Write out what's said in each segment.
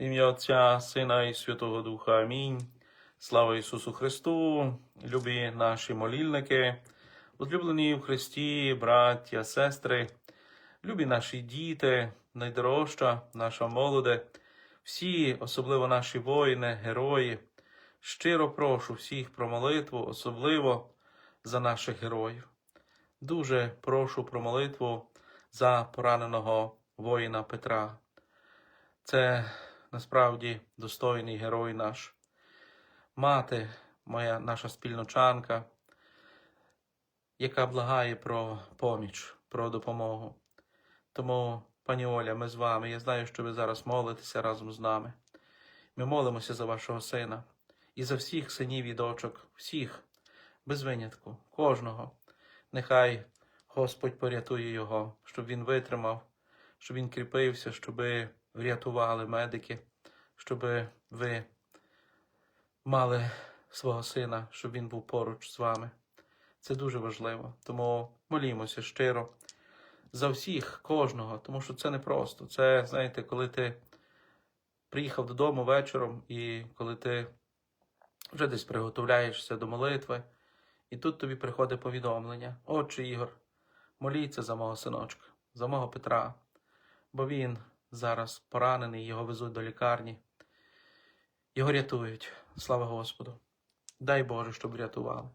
Ім'я Отця, Сина і Святого Духа. Амінь. Слава Ісусу Христу, любі наші молільники, улюблені в Христі, браття, сестри, любі наші діти, найдорожча наша молоде, всі, особливо наші воїни, герої. Щиро прошу всіх про молитву, особливо за наших героїв. Дуже прошу про молитву за пораненого воїна Петра. Це насправді достойний герой наш. Мати, моя наша спільночанка, яка благає про поміч, про допомогу. Тому, пані Оля, ми з вами. Я знаю, що ви зараз молитеся разом з нами. Ми молимося за вашого сина і за всіх синів і дочок, всіх, без винятку, кожного. Нехай Господь порятує його, щоб він витримав, щоб він кріпився, щоб врятували медики, щоб ви мали свого сина, щоб він був поруч з вами. Це дуже важливо. Тому молімося щиро за всіх, кожного, тому що це не просто. Це, знаєте, коли ти приїхав додому вечором, і коли ти вже десь приготовляєшся до молитви, і тут тобі приходить повідомлення: Отче Ігор, моліться за мого синочка, за мого Петра, бо він зараз поранений, його везуть до лікарні. Його рятують, слава Господу. Дай Боже, щоб рятували.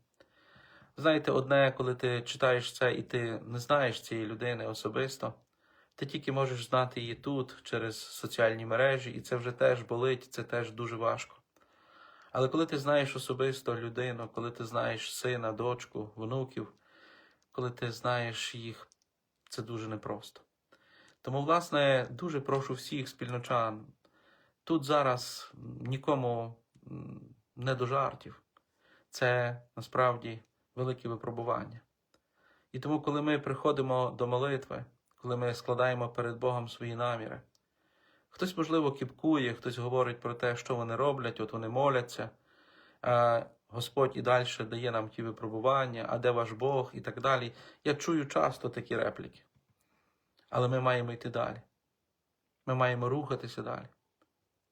Знаєте, одне, коли ти читаєш це і ти не знаєш цієї людини особисто, ти тільки можеш знати її тут, через соціальні мережі, і це вже теж болить, це теж дуже важко. Але коли ти знаєш особисто людину, коли ти знаєш сина, дочку, внуків, коли ти знаєш їх, це дуже непросто. Тому, власне, дуже прошу всіх спільночан. Тут зараз нікому не до жартів. Це насправді велике випробування. І тому, коли ми приходимо до молитви, коли ми складаємо перед Богом свої наміри, хтось, можливо, кіпкує, хтось говорить про те, що вони роблять, от вони моляться, Господь і далі дає нам ті випробування, а де ваш Бог і так далі. Я чую часто такі репліки. Але ми маємо йти далі. Ми маємо рухатися далі.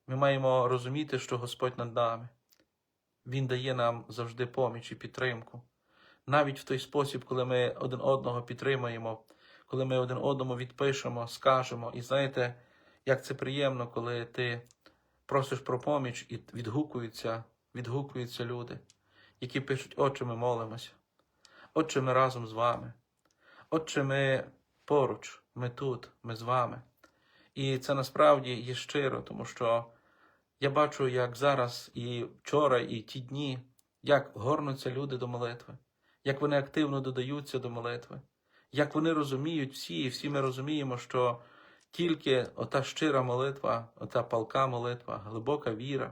Ми маємо розуміти, що Господь над нами. Він дає нам завжди поміч і підтримку. Навіть в той спосіб, коли ми один одного підтримуємо, коли ми один одному відпишемо, скажемо. І знаєте, як це приємно, коли ти просиш про поміч і відгукуються, відгукуються люди, які пишуть, Отче, ми молимося. Отче, ми разом з вами. Отче, ми поруч, ми тут, ми з вами. І це насправді є щиро, тому що я бачу, як зараз і вчора, і ті дні, як горнуться люди до молитви, як вони активно додаються до молитви, як вони розуміють всі, і всі ми розуміємо, що тільки ота щира молитва, ота палка молитва, глибока віра,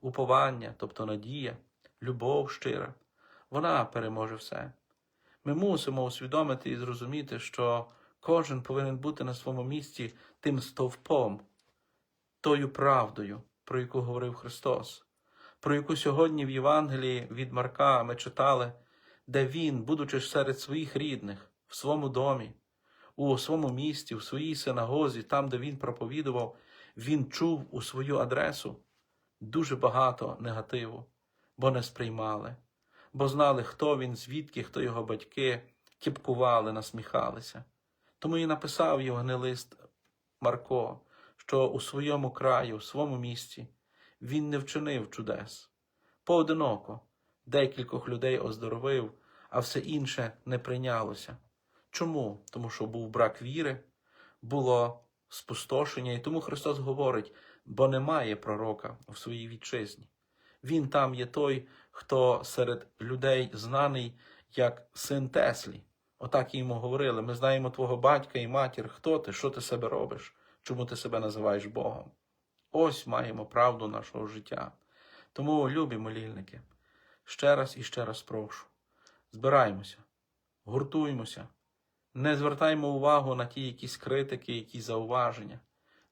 уповання, тобто надія, любов щира, вона переможе все. Ми мусимо усвідомити і зрозуміти, що кожен повинен бути на своєму місці тим стовпом, тою правдою, про яку говорив Христос, про яку сьогодні в Євангелії від Марка ми читали, де Він, будучи серед своїх рідних, в своєму домі, у своєму місті, в своїй синагозі, там, де він проповідував, він чув у свою адресу дуже багато негативу, бо не сприймали, бо знали, хто він, звідки, хто його батьки, кіпкували, насміхалися. Тому і написав Євангелист Марко, що у своєму краю, у своєму місті, він не вчинив чудес. Поодиноко декількох людей оздоровив, а все інше не прийнялося. Чому? Тому що був брак віри, було спустошення, і тому Христос говорить, бо немає пророка в своїй вітчизні. Він там є той, хто серед людей знаний як син Теслі. Отак йому говорили: ми знаємо твого батька і матір, хто ти, що ти себе робиш, чому ти себе називаєш Богом. Ось маємо правду нашого життя. Тому, любі молільники, ще раз і ще раз прошу: збираймося, гуртуймося, не звертаймо увагу на ті якісь критики, якісь зауваження.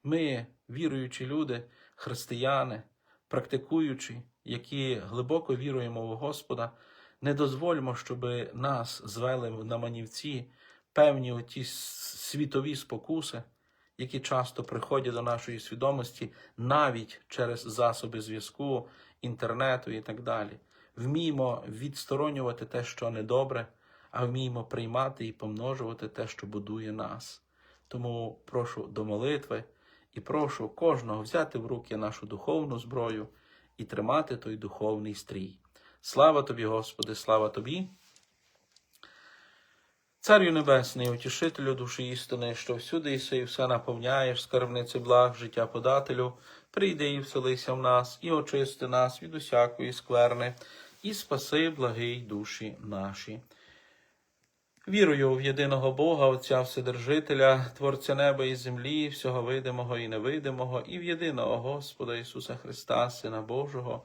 Ми, віруючі люди, християни, практикуючі, які глибоко віруємо в Господа, не дозвольмо, щоб нас звели на манівці певні оті світові спокуси, які часто приходять до нашої свідомості навіть через засоби зв'язку, інтернету і так далі. Вміємо відсторонювати те, що недобре, а вміємо приймати і помножувати те, що будує нас. Тому прошу до молитви і прошу кожного взяти в руки нашу духовну зброю і тримати той духовний стрій. Слава тобі, Господи, слава тобі. Царю Небесний, утішителю душі істини, що всюди іси і все наповняєш, скарбниці благ, життя подателю, прийди і вселися в нас, і очисти нас від усякої скверни, і спаси благий душі наші. Вірую в єдиного Бога, Отця Вседержителя, Творця неба і землі, всього видимого і невидимого, і в єдиного Господа Ісуса Христа, Сина Божого,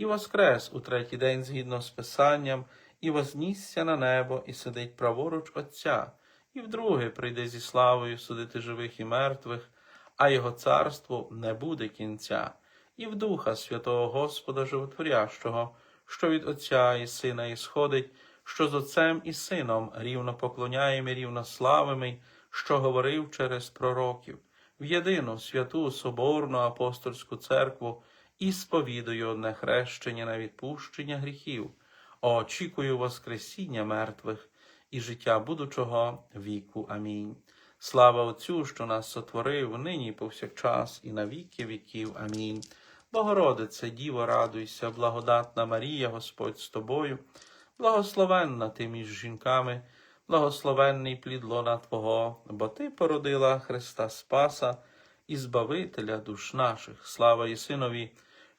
і воскрес у третій день згідно з Писанням, і вознісся на небо, і сидить праворуч Отця, і вдруге прийде зі славою судити живих і мертвих, а його царству не буде кінця, і в Духа Святого Господа Животворящого, що від Отця і Сина ісходить, що з Отцем і Сином рівно поклоняємо і рівно славимо, що говорив через пророків, в єдину святу Соборну апостольську церкву і сповідую одне хрещення на відпущення гріхів, очікую Воскресіння мертвих і життя будучого віку. Амінь. Слава Отцю, що нас сотворив, нині повсякчас, і на віки віків. Амінь. Богородице, Діво, радуйся, благодатна Марія, Господь з тобою, благословенна ти між жінками, благословенний плід лона Твого, бо Ти породила Христа Спаса і Збавителя душ наших. Слава і Синові,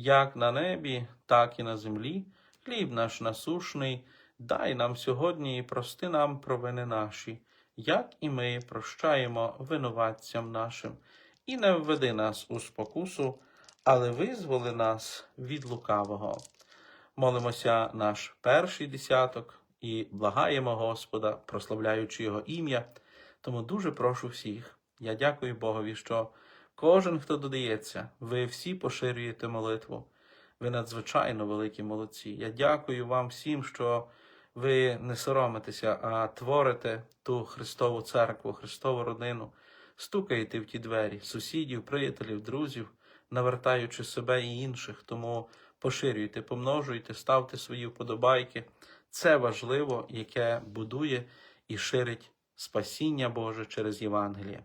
як на небі, так і на землі. Хліб наш насушний, дай нам сьогодні і прости нам провини наші, як і ми прощаємо винуватцям нашим, і не введи нас у спокусу, але визволи нас від лукавого. Молимося наш перший десяток і благаємо Господа, прославляючи Його ім'я. Тому дуже прошу всіх. Я дякую Богові, що кожен, хто додається, ви всі поширюєте молитву. Ви надзвичайно великі молодці. Я дякую вам всім, що ви не соромитеся, а творите ту Христову церкву, Христову родину, стукаєте в ті двері, сусідів, приятелів, друзів, навертаючи себе і інших. Тому поширюйте, помножуйте, ставте свої вподобайки. Це важливо, яке будує і ширить спасіння Боже через Євангеліє.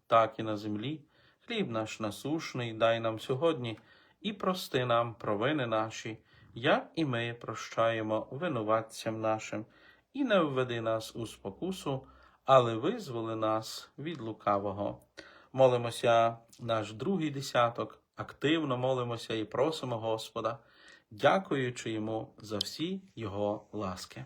так і на землі. Хліб наш насушний дай нам сьогодні, і прости нам провини наші, як і ми прощаємо винуватцям нашим, і не введи нас у спокусу, але визволи нас від лукавого. Молимося наш другий десяток, активно молимося і просимо Господа, дякуючи йому за всі його ласки.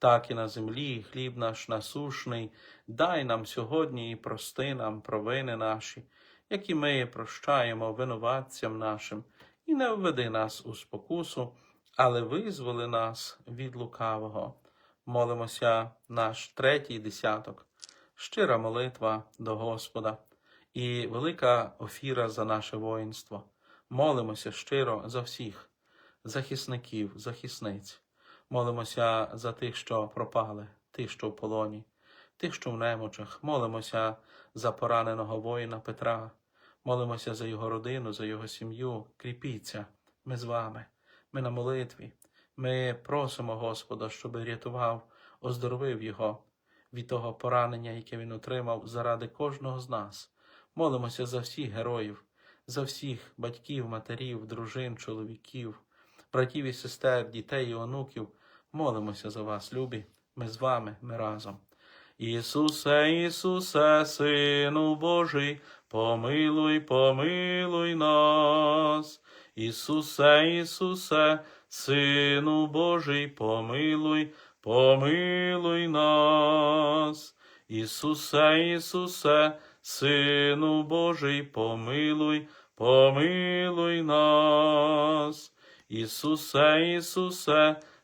так і на землі, хліб наш насушний, дай нам сьогодні і прости нам провини наші, які ми прощаємо винуватцям нашим, і не введи нас у спокусу, але визволи нас від лукавого. Молимося наш третій десяток, щира молитва до Господа і велика офіра за наше воїнство. Молимося щиро за всіх захисників, захисниць. Молимося за тих, що пропали, тих, що в полоні, тих, що в немочах. Молимося за пораненого воїна Петра. Молимося за його родину, за його сім'ю. Кріпіться, ми з вами, ми на молитві. Ми просимо Господа, щоб рятував, оздоровив його від того поранення, яке він отримав заради кожного з нас. Молимося за всіх героїв, за всіх батьків, матерів, дружин, чоловіків, братів і сестер, дітей і онуків. Молимося за вас, любі. Ми з вами, ми разом. Ісусе, Ісусе, Сину Божий, помилуй, помилуй нас. Ісусе, Ісусе, Сину Божий, помилуй, помилуй нас. Ісусе, Ісусе, Сину Божий, помилуй, помилуй нас. Ісусе, Ісусе,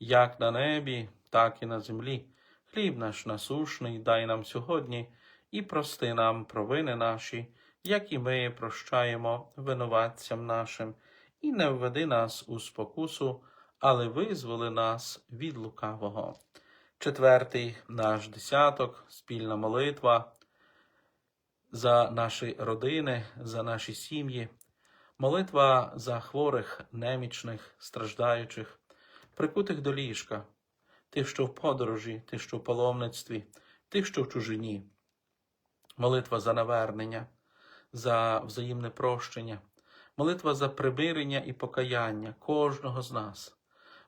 як на небі, так і на землі. Хліб наш насушний дай нам сьогодні і прости нам провини наші, як і ми прощаємо винуватцям нашим, і не введи нас у спокусу, але визволи нас від лукавого. Четвертий наш десяток, спільна молитва за наші родини, за наші сім'ї, молитва за хворих, немічних, страждаючих, прикутих до ліжка, тих, що в подорожі, тих, що в паломництві, тих, що в чужині, молитва за навернення, за взаємне прощення, молитва за примирення і покаяння кожного з нас,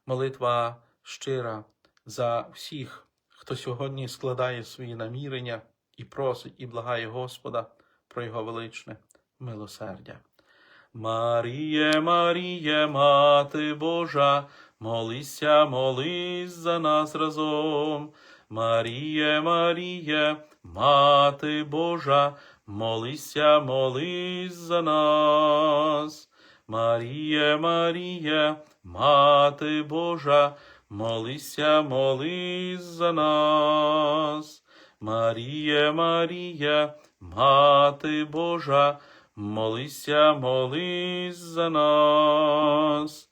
молитва щира за всіх, хто сьогодні складає свої намірення і просить і благає Господа про Його величне милосердя. Маріє, Маріє, Мати Божа, молися, молись за нас разом. Маріє, Маріє, Мати Божа, молися, молись за нас. Маріє, Маріє, Мати Божа, молися, молись за нас. Маріє, Маріє, Мати Божа, молися, молись за нас.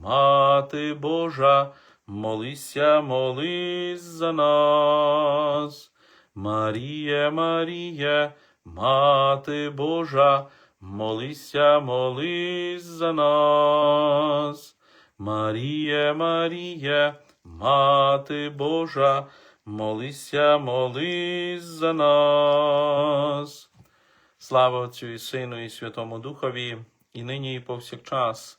Мати Божа, молися, молись за нас. Маріє, Маріє, Мати Божа, молися, молись за нас. Маріє, Маріє, Мати Божа, молися, молись за нас. Слава Отцю і Сину, і Святому Духові, і нині, і повсякчас,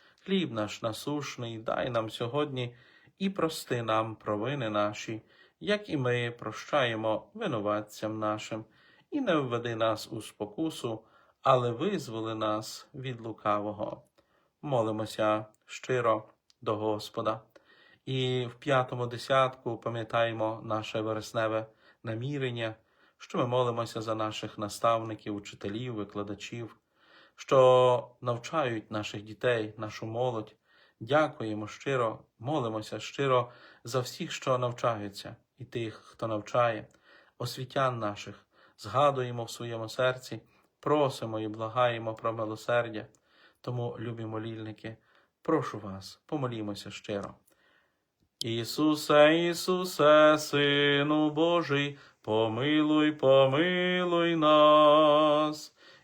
Хліб наш насушний, дай нам сьогодні і прости нам провини наші, як і ми прощаємо винуватцям нашим, і не введи нас у спокусу, але визволи нас від лукавого. Молимося щиро до Господа. І в п'ятому десятку пам'ятаємо наше вересневе намірення, що ми молимося за наших наставників, учителів, викладачів, що навчають наших дітей, нашу молодь. Дякуємо щиро, молимося щиро за всіх, що навчаються, і тих, хто навчає, освітян наших, згадуємо в своєму серці, просимо і благаємо про милосердя, Тому, любі молільники, прошу вас, помолімося щиро. Ісусе, Ісусе, Сину Божий, помилуй, помилуй нас.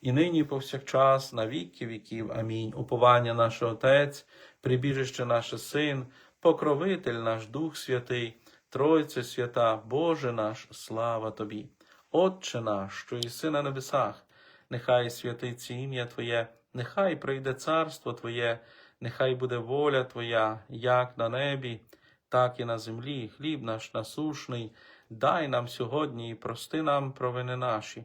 і нині, повсякчас, на віки віків. Амінь. Уповання наше Отець, прибіжище наше Син, покровитель наш Дух Святий, Тройце свята, Боже наш, слава Тобі. Отче наш, що єси на небесах, нехай святиться ім'я Твоє, нехай прийде царство Твоє, нехай буде воля Твоя, як на небі, так і на землі. Хліб наш насушний, дай нам сьогодні і прости нам провини наші,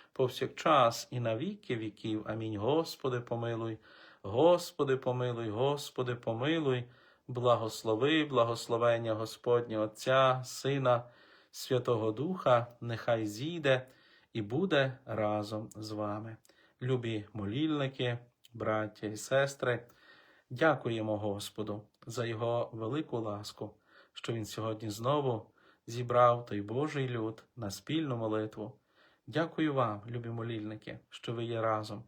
повсякчас і на віки віків. Амінь. Господи, помилуй, Господи, помилуй, Господи, помилуй, благослови, благословення Господнє Отця, Сина, Святого Духа, нехай зійде і буде разом з вами. Любі молільники, браття і сестри, дякуємо Господу за Його велику ласку, що Він сьогодні знову зібрав той Божий люд на спільну молитву. Дякую вам, любі молільники, що ви є разом.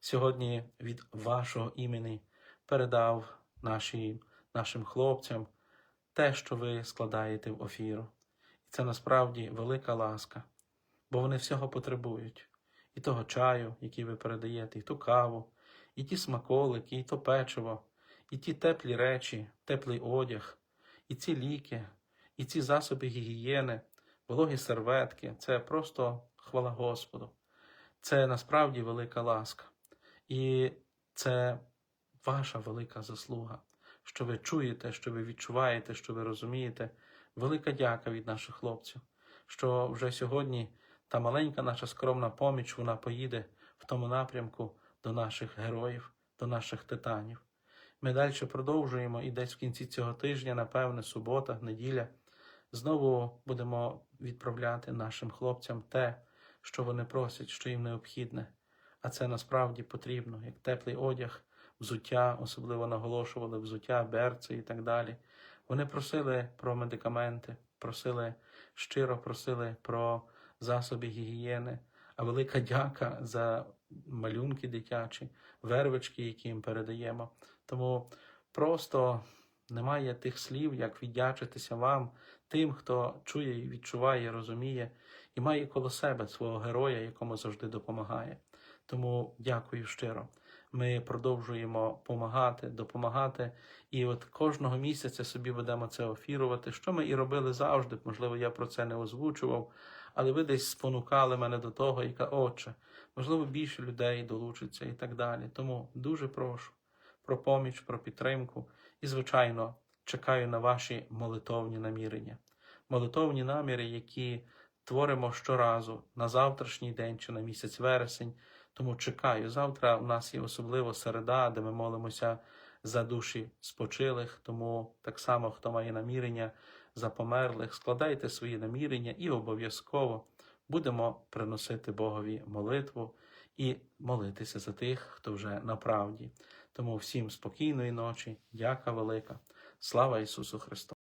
Сьогодні від вашого імені передав наші, нашим хлопцям те, що ви складаєте в офіру. І це насправді велика ласка, бо вони всього потребують. І того чаю, який ви передаєте, і ту каву, і ті смаколики, і то печиво, і ті теплі речі, теплий одяг, і ці ліки, і ці засоби гігієни, вологі серветки це просто хвала Господу. Це насправді велика ласка. І це ваша велика заслуга, що ви чуєте, що ви відчуваєте, що ви розумієте. Велика дяка від наших хлопців, що вже сьогодні та маленька наша скромна поміч вона поїде в тому напрямку до наших героїв, до наших титанів. Ми далі продовжуємо і десь в кінці цього тижня, напевне, субота, неділя, знову будемо відправляти нашим хлопцям те, що вони просять, що їм необхідне. А це насправді потрібно, як теплий одяг, взуття, особливо наголошували взуття, берці і так далі. Вони просили про медикаменти, просили щиро просили про засоби гігієни, а велика дяка за малюнки дитячі, вервички, які їм передаємо. Тому просто немає тих слів, як віддячитися вам, тим, хто чує, відчуває, розуміє і має коло себе свого героя, якому завжди допомагає. Тому дякую щиро. Ми продовжуємо допомагати, допомагати. І от кожного місяця собі будемо це офірувати, що ми і робили завжди. Можливо, я про це не озвучував, але ви десь спонукали мене до того, кажуть, отче, можливо, більше людей долучиться і так далі. Тому дуже прошу про поміч, про підтримку і, звичайно, чекаю на ваші молитовні намірення. Молитовні наміри, які творимо щоразу на завтрашній день чи на місяць вересень. Тому чекаю. Завтра у нас є особливо середа, де ми молимося за душі спочилих. Тому так само, хто має намірення за померлих, складайте свої намірення і обов'язково будемо приносити Богові молитву і молитися за тих, хто вже на правді. Тому всім спокійної ночі, дяка велика, слава Ісусу Христу!